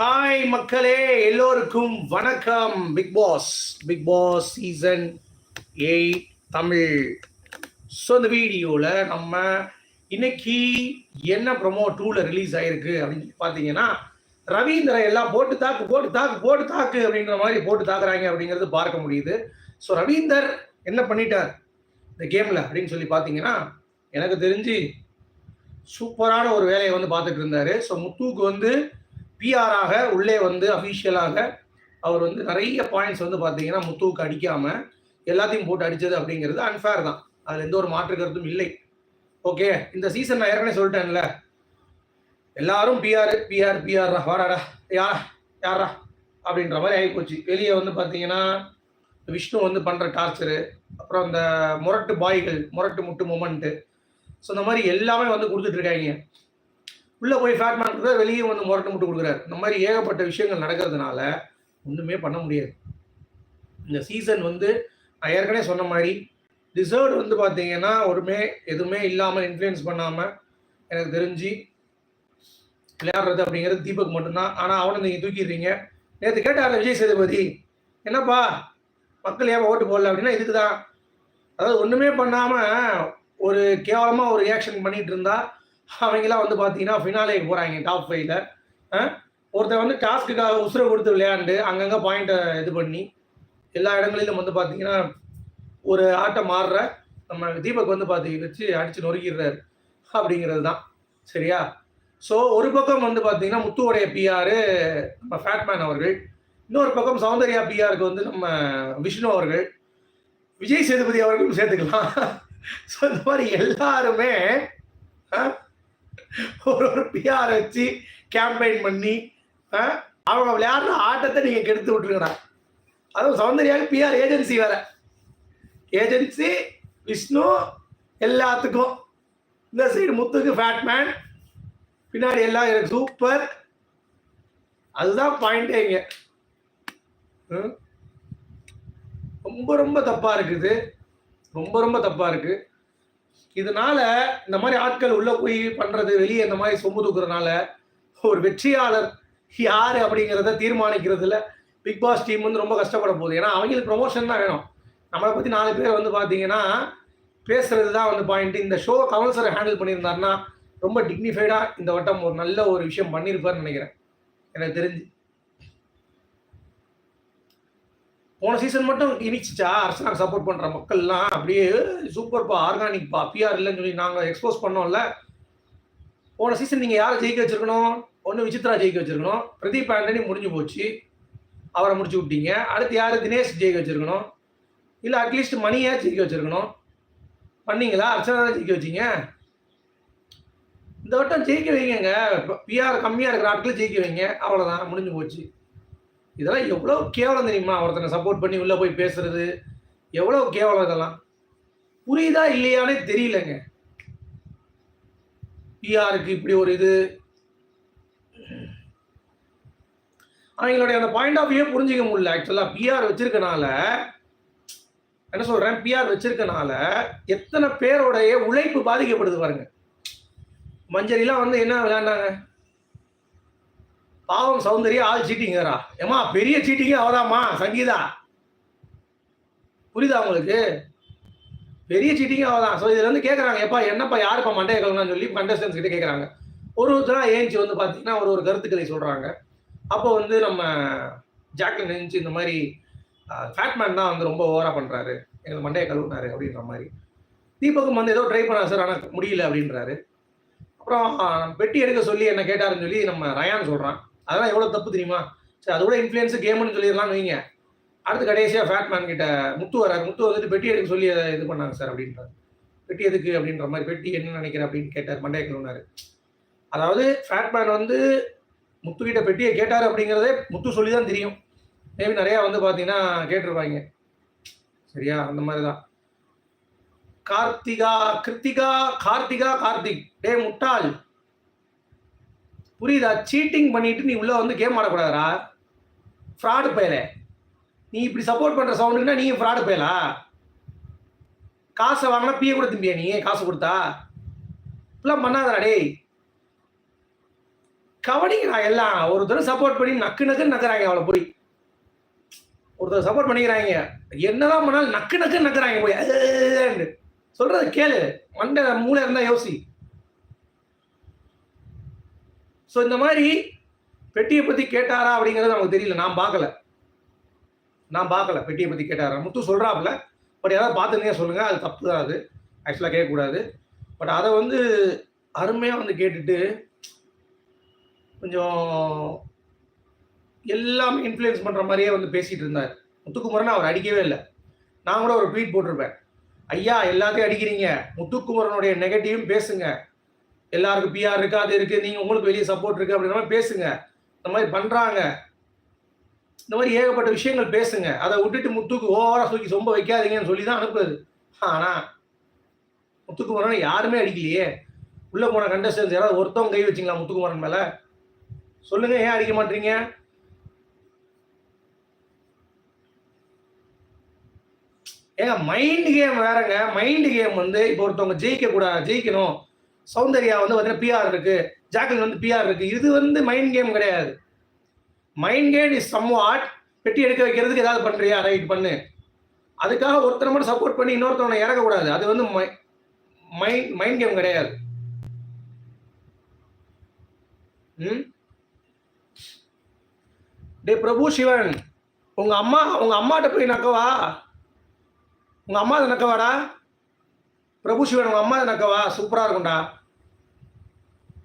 Hi மக்களே எல்லோருக்கும் வணக்கம். Bigg Boss Bigg Boss season eight Tamil. So இந்த வீடியோவில் நம்ம இன்னைக்கு என்ன ப்ரொமோ டூவில் ரிலீஸ் ஆயிருக்கு அப்படின்னு பார்த்தீங்கன்னா ரவீந்திரன் எல்லாம் போட்டு தாக்கு போட்டு தாக்கு போட்டு தாக்கு அப்படின்ற மாதிரி போட்டு தாக்குறாங்க அப்படிங்கிறது பார்க்க முடியுது. ஸோ ரவீந்தர் என்ன பண்ணிட்டார்? இந்த கேமில் அப்படின்னு சொல்லி பார்த்தீங்கன்னா எனக்கு தெரிஞ்சு சூப்பரான ஒரு வேலையை வந்து பார்த்துட்டு இருந்தாரு. ஸோ முத்துவுக்கு வந்து பிஆராக உள்ளே வந்து அஃபீஷியலாக அவர் வந்து நிறைய பாயிண்ட்ஸ் வந்து பார்த்தீங்கன்னா முத்துவுக்கு அடிக்காம எல்லாத்தையும் போட்டு அடிச்சது அப்படிங்கிறது அன்ஃபேர் தான். அதில் எந்த ஒரு மாற்று கருத்தும் இல்லை. ஓகே இந்த சீசன் நான் ஏற்கனவே சொல்லிட்டேன்ல. எல்லாரும் பிஆர் பிஆர் பிஆர் வாடாடா யா யாரா அப்படின்ற மாதிரி ஆகிப்போச்சு. வெளியே வந்து பார்த்தீங்கன்னா விஷ்ணு வந்து பண்ணுற டார்ச்சரு அப்புறம் இந்த முரட்டு பாய்கள் முரட்டு முட்டு மூமெண்ட்டு ஸோ இந்த மாதிரி எல்லாமே வந்து கொடுத்துட்ருக்காங்க உள்ளே போய் ஃபேட் மேன் வெளியே வந்து முரட்டு முட்டு கொடுக்குறாரு. இந்த மாதிரி ஏகப்பட்ட விஷயங்கள் நடக்கிறதுனால ஒன்றுமே பண்ண முடியாது. இந்த சீசன் வந்து நான் ஏற்கனவே சொன்ன மாதிரி டிசர்வ் வந்து பார்த்தீங்கன்னா ஒருமே எதுவுமே இல்லாமல் இன்ஃப்ளூயன்ஸ் பண்ணாமல் எனக்கு தெரிஞ்சு விளையாடுறது அப்படிங்கிறது தீபக் மட்டும்தான். ஆனால் அவனை நீங்கள் தூக்கிடுறீங்க. நேற்று கேட்டார்ல விஜய் சேதுபதி என்னப்பா மக்கள் ஏன் ஓட்டு போடல? அப்படின்னா இதுக்கு தான். அதாவது ஒன்றுமே பண்ணாமல் ஒரு கேவலமாக ஒரு ரியாக்ஷன் பண்ணிகிட்டு இருந்தால் அவங்களாம் வந்து பார்த்தீங்கன்னா ஃபினாலேக்கு போகிறாங்க டாப் ஃபைவ்ல ஒருத்தர் வந்து டாஸ்க்குக்காக உசுரை கொடுத்து விளையாண்டு அங்கங்கே பாயிண்ட்டை இது பண்ணி எல்லா இடங்களிலும் வந்து பார்த்தீங்கன்னா ஒரு ஆட்டம் மாறுற நம்ம தீபக் வந்து பார்த்து வச்சு அடித்து நொறுக்கிடுறாரு. அப்படிங்கிறது தான். சரியா? ஸோ ஒரு பக்கம் வந்து பார்த்தீங்கன்னா முத்துவோடைய பிஆர் நம்ம ஃபேட்மேன் அவர்கள். இன்னொரு பக்கம் சௌந்தர்யா பிஆருக்கு வந்து நம்ம விஷ்ணு அவர்கள். விஜய் சேதுபதி அவர்களும் சேர்த்துக்கலாம். ஸோ இந்த மாதிரி எல்லாருமே ஆ, ஒரு ஒரு பிஆர் வச்சு கேம்பெயின் பண்ணி ஆ, அவங்க விளையாடுற ஆட்டத்தை நீங்கள் கெடுத்து விட்டுருங்கடா. அதுவும் சௌந்தர்யாவுக்கு பிஆர் ஏஜென்சி வேற. ஏஜென்சி விஷ்ணு எல்லாத்துக்கும். இந்த சைடு முத்துக்கு ஃபேட்மேன் பின்னாடி எல்லாம் எனக்கு சூப்பர் அதுதான் பாயிண்டே இங்கே. ம்? ரொம்ப ரொம்ப தப்பாக இருக்குது. ரொம்ப ரொம்ப தப்பாக இருக்குது இதனால இந்த மாதிரி ஆட்கள் உள்ள போய் பண்றது வெளியே இந்த மாதிரி சொம்பு தூக்குறதுனால ஒரு வெற்றியாளர் யாரு அப்படிங்கிறத தீர்மானிக்கிறதுல பிக் பாஸ் டீம் வந்து ரொம்ப கஷ்டப்பட போகுது. ஏன்னா அவங்களுக்கு ப்ரொமோஷன் தான் வேணும். நம்மளை பத்தி நாலு பேர் வந்து பாத்தீங்கன்னா பேசுறது தான் வந்து பாயிண்ட் இந்த ஷோ கமல் சார் ஹேண்டில் பண்ணியிருந்தாருன்னா ரொம்ப டிக்னிஃபைடா இந்த வட்டம் ஒரு நல்ல ஒரு விஷயம் பண்ணியிருப்பாருன்னு நினைக்கிறேன். எனக்கு தெரிஞ்சு. போன சீசன் மட்டும் இனிச்சிச்சா அரசாங்கம் சப்போர்ட் பண்ற மக்கள்லாம் அப்படியே சூப்பர்ப்பா ஆர்கானிக்பா பிஆர் இல்லைன்னு சொல்லி நாங்க எக்ஸ்போஸ் பண்ணோம்ல. போன சீசன் நீங்க யாரை ஜெயிக்க வச்சிருக்கணும்? ஒன்று விசித்ரா ஜெயிக்க வச்சிருக்கணும். பிரதீப் ஆண்டனி முடிஞ்சு போச்சு. அவரை முடிச்சு விட்டீங்க. அடுத்து யாரு தினேஷ் ஜெயிக்க வச்சிருக்கணும்? இல்ல அட்லீஸ்ட் மணியா ஜெயிக்க வச்சிருக்கணும். பண்ணீங்களா? அர்ச்சனா தான் ஜெயிக்க வச்சீங்க? இந்த வட்டம் ஜெயிக்க வைங்க பிஆர் கம்மியா இருக்கிற ஆட்கள் ஜெயிக்க வைங்க. அவ்வளவுதான் முடிஞ்சு போச்சு. இதெல்லாம் எவ்வளோ கேவலம் தெரியுமா? ஒருத்தனை சப்போர்ட் பண்ணி உள்ளே போய் பேசுறது. எவ்வளோ கேவலம் இதெல்லாம். புரியுதா இல்லையானே தெரியலங்க. பிஆருக்கு இப்படி ஒரு இது. அவங்களுடைய அந்த பாயிண்ட் ஆஃப் வியூ புரிஞ்சிக்க முடியல. ஆக்சுவலாக பிஆர் வச்சிருக்கனால என்ன சொல்கிறேன் பிஆர் வச்சிருக்கனால எத்தனை பேரோடைய உழைப்பு பாதிக்கப்படுது பாருங்க. மஞ்சரிலாம் வந்து என்ன விளையாண்டாங்க? பாவம் சௌந்தர்யா ஆள் சீட்டிங்கரா ஏமா பெரிய சீட்டிங்கே அவதாம்மா சங்கீதா. புரியுதா உங்களுக்கு? பெரிய சீட்டிங்கே அவதான். ஸோ இதுல வந்து கேட்குறாங்க எப்பா என்னப்பா யாருப்பா மண்டைய கலங்கன்னு சொல்லி கண்டஸ்டன்ஸ் கிட்ட கேட்குறாங்க ஒரு ஒருத்தராக ஏஞ்சி வந்து பார்த்தீங்கன்னா ஒரு ஒரு கருத்துக்களை சொல்கிறாங்க அப்போ வந்து நம்ம ஜாக்லின் ஏஞ்சி இந்த மாதிரி ஃபேட்மேன் தான் வந்து ரொம்ப ஓவராக பண்ணுறாரு எங்களுக்கு மண்டையை கழுவுனாரு அப்படின்ற மாதிரி. தீபக்கும் வந்து ஏதோ ட்ரை பண்ணார் சார் ஆனால் முடியல அப்படின்றாரு. அப்புறம் பெட்டி எடுக்க சொல்லி என்ன கேட்டாருன்னு சொல்லி நம்ம ரயான் சொல்கிறான் அதெல்லாம் எவ்வளோ தப்பு தெரியுமா? சரி அது கூட இன்ஃப்ளூயன்ஸ் கேம்னு சொல்லிடலாம் வைங்க. அடுத்து கடைசியாக ஃபேட்மேன் கிட்ட முத்து வராரு. முத்து வந்துட்டு பெட்டி எடுக்க சொல்லி அதை இது பண்ணாங்க சார் அப்படின்றாரு. பெட்டி எதுக்கு அப்படின்ற மாதிரி பெட்டி என்ன நினைக்கிற அப்படின்னு கேட்டார். மண்டைய கிளவுனாரு அதாவது ஃபேட்மேன் வந்து முத்து கிட்ட பெட்டியை கேட்டார் அப்படிங்கிறதே முத்து சொல்லி தான் தெரியும். மேபி நிறையா வந்து பார்த்தீங்கன்னா கேட்டிருப்பாங்க. சரியா? அந்த மாதிரி தான் கார்த்திகா கிருத்திகா கார்த்திகா கார்த்திக். டே முட்டாள். புரியுதா? சீட்டிங் பண்ணிட்டு நீ உள்ளே வந்து கேம் ஆடக்கூடாதா ஃப்ராடு பயல. நீ இப்படி சப்போர்ட் பண்ணுற சவுண்டுக்குன்னா நீ ஃப்ராடு பயலா? காசை வாங்கினா பிய கூட திம்பியா நீ? காசு கொடுத்தா? இப்பெல்லாம் பண்ணாதடா டேய். கவனிக்கிறா எல்லாம். ஒருத்தர் சப்போர்ட் பண்ணி நக்கு நக்குன்னு நக்குறாங்க அவளை போய். ஒருத்தர் சப்போர்ட் பண்ணிக்கிறாங்க. என்னதான் பண்ணாலும் நக்கு நக்குன்னு நக்குறாங்க போய். அஹ் சொல்றது கேளு. மண்டை மூளை இருந்தால் யோசி. ஸோ இந்த மாதிரி பெட்டியை பற்றி கேட்டாரா அப்படிங்கிறது நமக்கு தெரியல. நான் பார்க்கல. நான் பார்க்கல பெட்டியை பற்றி கேட்டாரா. முத்து சொல்கிறாப்புல பட் யாராவது பார்த்துனே சொல்லுங்க. அது தப்பு தான் அது. ஆக்சுவலாக கேட்கக்கூடாது. பட் அதை வந்து அருமையாக வந்து கேட்டுட்டு கொஞ்சம் எல்லாமே இன்ஃப்ளூயன்ஸ் பண்ணுற மாதிரியே வந்து பேசிகிட்டு இருந்தார். முத்துக்குமரன் அவர் அடிக்கவே இல்லை. நான் கூட ஒரு ட்வீட் போட்டிருப்பேன். ஐயா எல்லாத்தையும் அடிக்கிறீங்க. முத்துக்குமரனுடைய நெகட்டிவும் பேசுங்க. எல்லாருக்கும் பிஆர் இருக்கு அது இருக்கு நீங்க உங்களுக்கு வெளியே சப்போர்ட் இருக்கு அப்படின்ற மாதிரி பேசுங்க. இந்த மாதிரி பண்றாங்க. இந்த மாதிரி ஏகப்பட்ட விஷயங்கள் பேசுங்க. அதை விட்டுட்டு முத்துக்கு ஓவரா தூக்கி சொம்ப வைக்காதீங்கன்னு சொல்லி தான் அனுப்புறது. ஆனா முத்துக்குமரன் யாருமே அடிக்கலையே. உள்ள போன கண்டஸ்டன்ஸ் யாராவது ஒருத்தவங்க கை வச்சிங்களா முத்துக்குமரன் மேல? சொல்லுங்க ஏன் அடிக்க மாட்டீங்க? ஏங்க மைண்ட் கேம் வேறங்க. மைண்ட் கேம் வந்து இப்போ ஒருத்தவங்க ஜெயிக்க கூடாது ஜெயிக்கணும். சௌந்தர்யா வந்து பார்த்தீங்கன்னா பிஆர் இருக்கு. ஜாக்லின் வந்து பிஆர் இருக்கு. இது வந்து மைண்ட் கேம் கிடையாது. Mind game is some odd பெட்டி எடுக்க வைக்கிறதுக்கு ஏதாவது பண்றியா? ரைட் பண்ணு. அதுக்காக ஒருத்தனை மட்டும் சப்போர்ட் பண்ணி இன்னொருத்தவனை இறக்கக்கூடாது. அது வந்து மைண்ட் மைண்ட் கேம் கிடையாது. ம்? டே பிரபு சிவன். உங்க அம்மா உங்க அம்மாட்ட போய் நக்கவா? உங்க அம்மா நக்கவாடா? பிரபு சிவன் உங்க அம்மா நக்கவா? சூப்பரா இருக்கும்டா.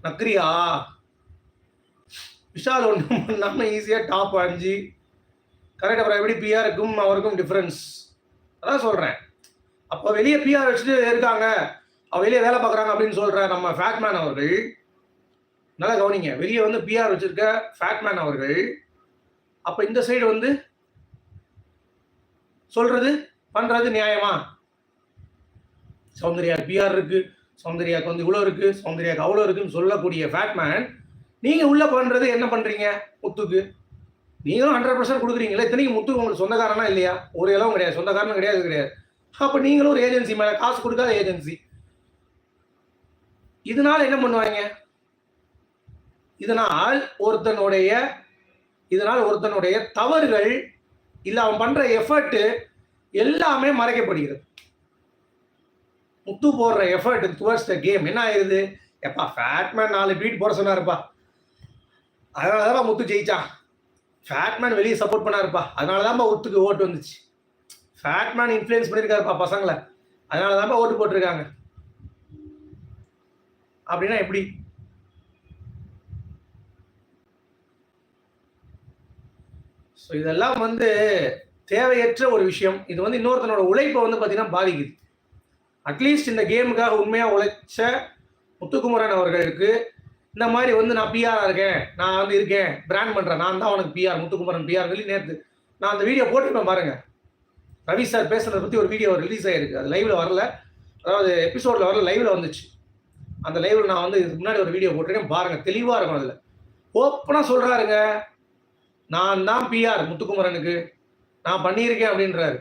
நக்ரியா விஷால் ஒன்றும் பண்ணாமல் ஈஸியாக டாப் அஞ்சு. கரெக்ட் அப்புறம் எப்படி பிஆருக்கும் அவருக்கும் டிஃப்ரென்ஸ் அதான் சொல்கிறேன் அப்போ வெளியே பிஆர் வச்சுட்டு இருக்காங்க. அவ வெளியே வேலை பார்க்குறாங்க அப்படின்னு சொல்கிற நம்ம ஃபேட்மேன் அவர்கள் நல்லா கவனிங்க. வெளியே வந்து பிஆர் வச்சிருக்க ஃபேட்மேன் அவர்கள் அப்போ இந்த சைடு வந்து சொல்றது பண்றது நியாயமா? சௌந்தர்யா பிஆர் இருக்கு. சௌந்தர்யாவுக்கு வந்து இவ்வளோ இருக்கு சௌந்தர்யாவுக்கு அவ்வளோ இருக்குன்னு சொல்லக்கூடிய ஃபேட்மேன் நீங்கள் உள்ளே பண்ணுறது என்ன பண்ணுறீங்க முத்துக்கு. நீங்களும் ஹண்ட்ரட் பர்சன்ட் கொடுக்குறீங்களா இத்தனைக்கு முத்து உங்களுக்கு சொந்தக்காரனா இல்லையா? ஒரு இளவும் கிடையாது சொந்தக்காரனும் கிடையாது கிடையாது. அப்போ நீங்களும் ஒரு ஏஜென்சி மேலே காசு கொடுக்காத ஏஜென்சி இதனால் என்ன பண்ணுவாங்க? இதனால் ஒருத்தனுடைய இதனால் ஒருத்தனுடைய தவறுகள் இல்லை அவன் பண்ணுற எஃபர்ட்டு எல்லாமே மறைக்கப்படுகிறது. முத்து போடுற எஃபர்ட் டுவர்ட்ஸ் த கேம் என்ன ஆயிருது? எப்பா ஃபேட்மேன் நாலு பீட் போட சொன்னாருப்பா. அதனால தான்ப்பா முத்து ஜெயிச்சான் ஃபேட்மேன் வெளியே சப்போர்ட் பண்ணாருப்பா. அதனால தான்ப்பா முத்துக்கு ஓட்டு வந்துச்சு. ஃபேட்மேன் இன்ஃப்ளூயன்ஸ் பண்ணியிருக்காருப்பா பசங்களை. அதனால தான்ப்பா ஓட்டு போட்டிருக்காங்க. அப்படின்னா எப்படி? ஸோ இதெல்லாம் வந்து தேவையற்ற ஒரு விஷயம். இது வந்து இன்னொருத்தனோட உழைப்பை வந்து பார்த்தீங்கன்னா பாதிக்குது. அட்லீஸ்ட் இந்த கேமுக்காக உண்மையாக உழைச்ச முத்துக்குமரன் அவர்களுக்கு இந்த மாதிரி வந்து நான் பிஆராக இருக்கேன் நான் வந்து இருக்கேன் பிராண்ட் பண்ணுறேன் நான் தான் உனக்கு பிஆர் முத்துக்குமரன் பிஆர் சொல்லி நேற்று நான் அந்த வீடியோ போட்டிருப்பேன் பாருங்கள் ரவி சார் பேசுகிறத பற்றி ஒரு வீடியோ ரிலீஸ் ஆகிருக்கு அது லைவில் வரல. அதாவது எபிசோடில் வரல லைவில் வந்துச்சு. அந்த லைவில் நான் வந்து இதுக்கு முன்னாடி ஒரு வீடியோ போட்டிருக்கேன். பாருங்க தெளிவாக இருக்கும் அதில். ஓப்பனாக சொல்கிறாருங்க நான் தான் பிஆர் முத்துக்குமரனுக்கு. நான் பண்ணியிருக்கேன் அப்படின்றாரு.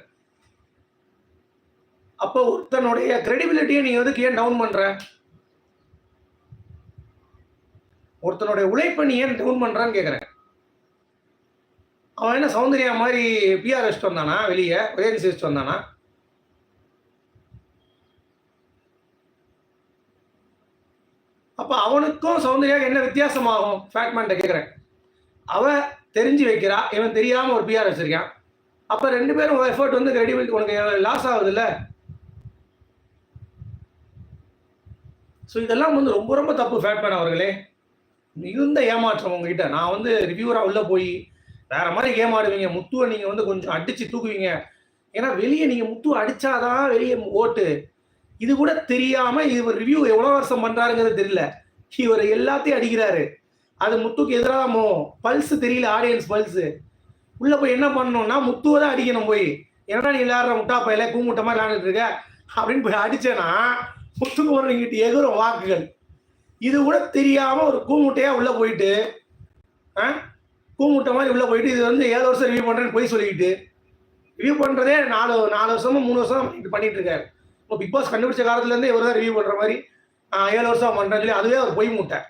அப்போ ஒருத்தனுடைய கிரெடிபிலிட்டியை நீ எதுக்கு ஏன் டவுன் பண்ற? ஒருத்தனுடைய உழைப்பை நீ ஏன் டவுன் பண்றான்னு கேட்குறேன் அவன் என்ன சௌந்தர்யா மாதிரி பிஆர் வச்சுட்டு வந்தானா? வெளியே? ஏஜென்சி வச்சுட்டு வந்தானா? அப்போ அவனுக்கும் சௌந்தர்யா என்ன வித்தியாசமாகும்? ஃபேக்ட்மேன்ட்ட கேட்குறேன் அவன் தெரிஞ்சு வைக்கிறா. இவன் தெரியாமல் ஒரு பிஆர் வச்சிருக்கான். அப்போ ரெண்டு பேரும் எஃபர்ட் வந்து கிரெடிபிலிட்டி உனக்கு லாஸ் ஆகுது ஸோ இதெல்லாம் வந்து ரொம்ப ரொம்ப தப்பு ஃபேட்மேன் அவர்களே. மிகுந்த ஏமாற்றம் உங்ககிட்ட. நான் வந்து ரிவ்யூவராக உள்ளே போய் வேற மாதிரி ஏமாடுவீங்க முத்துவை நீங்கள் வந்து கொஞ்சம் அடித்து தூக்குவீங்க. ஏன்னா வெளியே நீங்கள் முத்துவை அடித்தாதான் வெளியே ஓட்டு. இது கூட தெரியாமல் இவர் ரிவ்யூ எவ்வளோ வருஷம் பண்ணுறாருங்கிறது தெரியல. இவர் எல்லாத்தையும் அடிக்கிறாரு. அது முத்துக்கு எதிராமோ பல்ஸ் தெரியல ஆடியன்ஸ் பல்ஸு. உள்ளே போய் என்ன பண்ணணும்னா முத்துவை தான் அடிக்கணும் போய். என்னடா நீ விளையாடுற முட்டா பையில கூமுட்ட மாதிரி விளையாண்டுட்டு இருக்க? அப்படின்னு போய் அடித்தேன்னா முத்துக்கு ஒரு எகுறும் வாக்குகள். இது கூட தெரியாம ஒரு கூமுட்டையா உள்ள போயிட்டு ஆ? கூமுட்டை மாதிரி உள்ள போயிட்டு இது வந்து ஏழு வருஷம் ரிவ்யூ பண்றேன்னு போய் சொல்லிக்கிட்டு ரிவ்யூ பண்றதே நாலு நாலு வருஷமும் மூணு வருஷம் இது பண்ணிட்டு இருக்காரு. இப்போ பிக் பாஸ் கண்டுபிடிச்ச காலத்துலேருந்து இவர் தான் ரிவ்யூ பண்ற மாதிரி ஏழு வருஷம் பண்றேன்னு சொல்லி அதுவே ஒரு பொய் முட்டை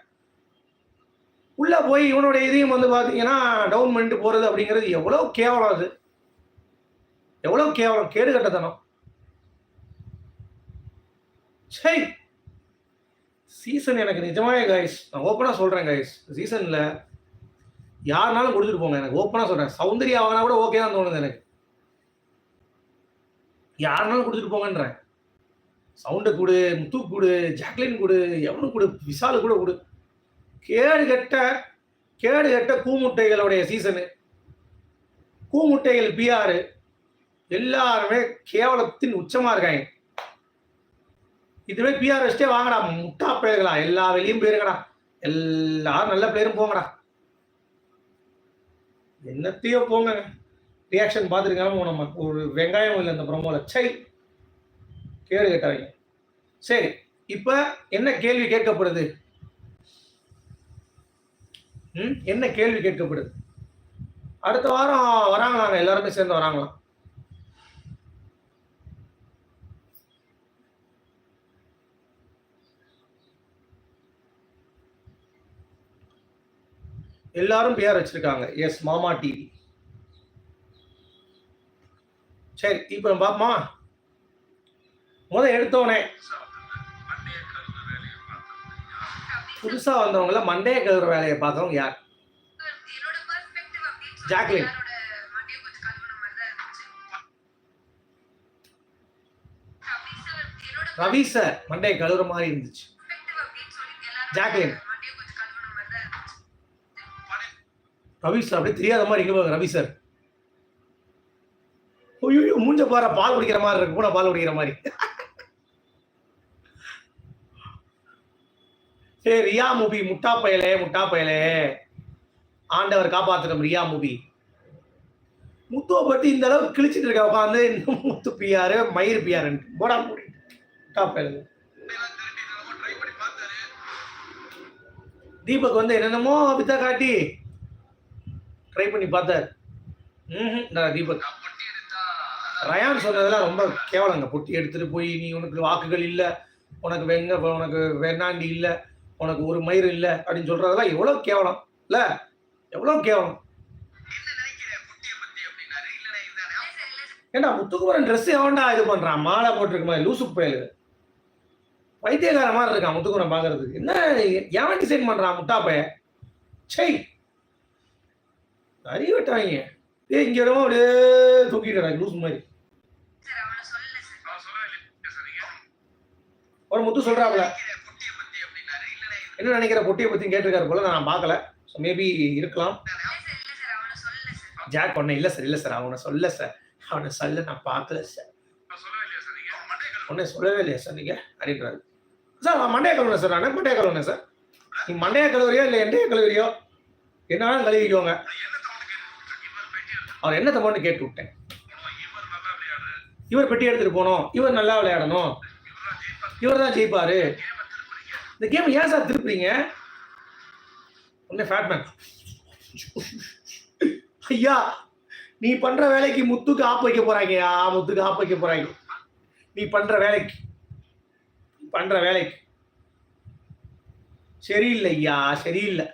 உள்ள போய் இவனுடைய இதையும் வந்து பாத்தீங்கன்னா டவுன் பண்ணிட்டு போறது அப்படிங்கிறது எவ்வளவு கேவலம் அது. எவ்வளவு கேவலம் கேடு கட்டத்தனம் சரி சீசன் எனக்கு நிஜமாவே கைஸ் நான் ஓப்பனாக சொல்கிறேன் கைஸ் சீசனில் யாருனாலும் கொடுத்துட்டு போங்க எனக்கு ஓப்பனாக சொல்கிறேன் சௌந்தர்யா ஆகினா கூட ஓகே தான் தோணுது எனக்கு. யாருனாலும் கொடுத்துட்டு போங்கன்றேன். சவுண்டை கொடு முத்து கொடு ஜாக்லின் கொடு எவனு கொடு விசாலு கூட கொடு. கேடு கெட்ட கேடு கெட்ட கூமுட்டைகளுடைய சீசனு கூமுட்டைகள் பிஆர் எல்லாருமே கேவலத்தின் உச்சமாக இருக்காங்க. இதுவே பிஆர்எஸ்டே வாங்கடா முட்டா பிளேயர்களா எல்லா வெளியும் போயிருக்கடா எல்லாரும் நல்ல பிளேயரும் போங்கடா. என்னத்தையோ போங்க. ரியாக்ஷன் பார்த்துருக்காங்க நம்ம ஒரு வெங்காயம் இல்லை இந்த ப்ரொமோல சை கேடு கேட்டாங்க சரி இப்போ என்ன கேள்வி கேட்கப்படுது? ம்? என்ன கேள்வி கேட்கப்படுது? அடுத்த வாரம் வராங்களாங்க எல்லாருமே சேர்ந்து வராங்களாம். எல்லாரும் பேர் வச்சிருக்காங்க. எஸ் மாமா டிவி சரி இப்போ பாப்பமா? முத எடுத்தோடனே புதுசா வந்தவங்கள மண்டைய கழுவுற வேலையை பார்த்தவங்க யார்? ஜாக்லின். ரவி சார் மண்டைய கழுவுற மாதிரி இருந்துச்சு. ஜாக்லின். ரவி சார் அப்படியே தெரியாத மாதிரி இங்க ரவி சார். ஐயோ மூஞ்ச பாரு பால் குடிக்கிற மாதிரி இருக்கு கூட பால் குடிக்கிற மாதிரி. சரி ரியா மூவி முட்டா பயலே முட்டா பயலே. ஆண்டவர் காப்பாத்துறோம் ரியா மூவி முத்துவை பத்தி இந்த அளவுக்கு கிழிச்சிட்டு இருக்க உட்காந்து முத்து பியாரு மயிர் பியாருன்ட்டு போடா மூடி. முட்டா பயலு. தீபக் வந்து என்னென்னமோ பித்தா காட்டி ட்ரை பண்ணி பார்த்தார். ம்ஹும், இந்த தீபக். ரயான் சொன்னதெல்லாம் ரொம்ப கேவலங்க பொட்டி எடுத்துட்டு போய் நீ உனக்கு வாக்குகள் இல்ல. உனக்கு வெங்க உனக்கு வெண்ணாண்டி இல்ல. உனக்கு ஒரு மயிர் இல்ல. அப்படின்னு சொல்றதெல்லாம் எவ்வளவு கேவலம். இல்ல எவ்வளவு கேவலம். ஏண்டா முத்துக்குமரன் ட்ரெஸ் எவன்டா இது பண்றான். மாலை போட்டிருக்க மாதிரி லூசு பயலு. பைத்தியக்கார மாதிரி இருக்கான் முத்துக்குமரன் பாக்குறதுக்கு. என்ன எவன் டிசைன் பண்றான் முட்டா பைய சை அறிவட்டாங்க ஏ இங்க இடமா அப்படியே தூக்கிட்டு லூசு மாதிரி. ஒரு முத்து சொல்றாப்ல என்ன நினைக்கிற பொட்டியை பத்தி கேட்டிருக்காரு போல நான் பார்க்கல. ஸோ மேபி இருக்கலாம். ஜாக் ஒன்னும் இல்ல சார் இல்ல சார் அவனை சொல்ல சார். அவனை சொல்ல நான் பார்க்கல சார். ஒன்னே சொல்லவே இல்லையா சார் நீங்க? அப்படின்றாரு. சார் நான் மண்டைய கழுவுன சார் நான் மண்டைய கழுவுனேன் சார். நீ மண்டைய கழுவுறியோ இல்லை எண்டைய கழுவுறியோ? என்னாலும் கழுவிக்கோங்க. அவர் என்ன தம்மான்னு கேட்டு விட்டேன். இவர் பெட்டி எடுத்துட்டு போனோம் இவர் நல்லா விளையாடணும். இவர் தான் ஜெயிப்பாரு. இந்த கேம் ஏன் சார் திருப்புறீங்க? உடனே ஃபேட்மேன் ஐயா நீ பண்ற வேலைக்கு முத்துக்கு ஆப் வைக்க போறாங்கயா முத்துக்கு ஆப் வைக்க போறாங்க. நீ பண்ற வேலைக்கு. பண்ணுற பண்ற வேலைக்கு. சரியில்லை ஐயா சரியில்லை.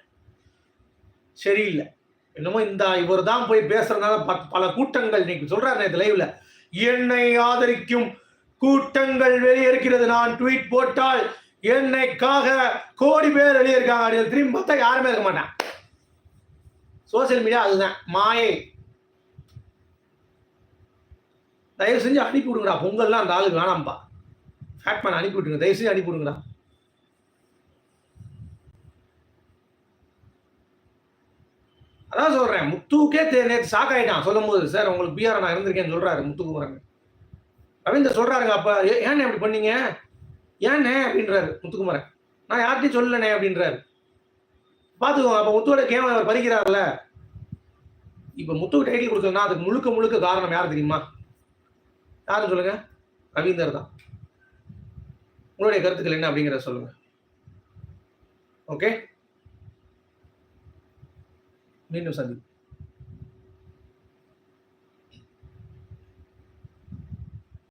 சரியில்லை. என்னமோ இந்த இவர் தான் போய் பேசுறதுனால ப- பல கூட்டங்கள் இன்னைக்கு சொல்றாரு நேற்று லைவ்ல என்னை ஆதரிக்கும் கூட்டங்கள் வெளியிருக்கிறது நான் ட்வீட் போட்டால் என்னைக்காக கோடி பேர் வெளியிருக்காங்க அப்படின்னு திரும்பி பார்த்தா யாருமே இருக்க மாட்டேன் சோசியல் மீடியா அதுதான். மாயை. தயவு செஞ்சு அனுப்பி விடுங்கடா. பொங்கல்லாம் அந்த ஆளுக்கு வேணாம்ப்பா ஃபேக்ட்மேன் அனுப்பி விட்டுருங்க. தயவு செஞ்சு அனுப்பி விடுங்கடா. அதான் சொல்றேன். முத்துக்கே தே- நேத்து ஷாக் ஆயிட்டான். சொல்லும் போது சார் உங்களுக்கு பிஆர் நான் இருந்திருக்கேன்னு சொல்றாரு முத்துக்குமரன் ரவீந்தர் சொல்றாருங்க அப்ப "ஏ- ஏண்ணே அப்படி பண்ணீங்க? ஏண்ணே அப்படின்றாரு முத்துக்குமரன் நான் யார்கிட்டயும் சொல்லலண்ணே அப்படின்றாரு. பாத்துக்கோங்க அப்ப முத்துவோட கேம் அவர் பறிக்கிறார்ல. இப்ப முத்துக்கு டைட்டில் கொடுத்தோம்னா அதுக்கு முழுக்க முழுக்க காரணம் யார் தெரியுமா? யாருன்னு சொல்லுங்க? ரவீந்தர் தான். உங்களுடைய கருத்துக்கள் என்ன அப்படிங்கிறத சொல்லுங்க. ஓகே? Niño salido.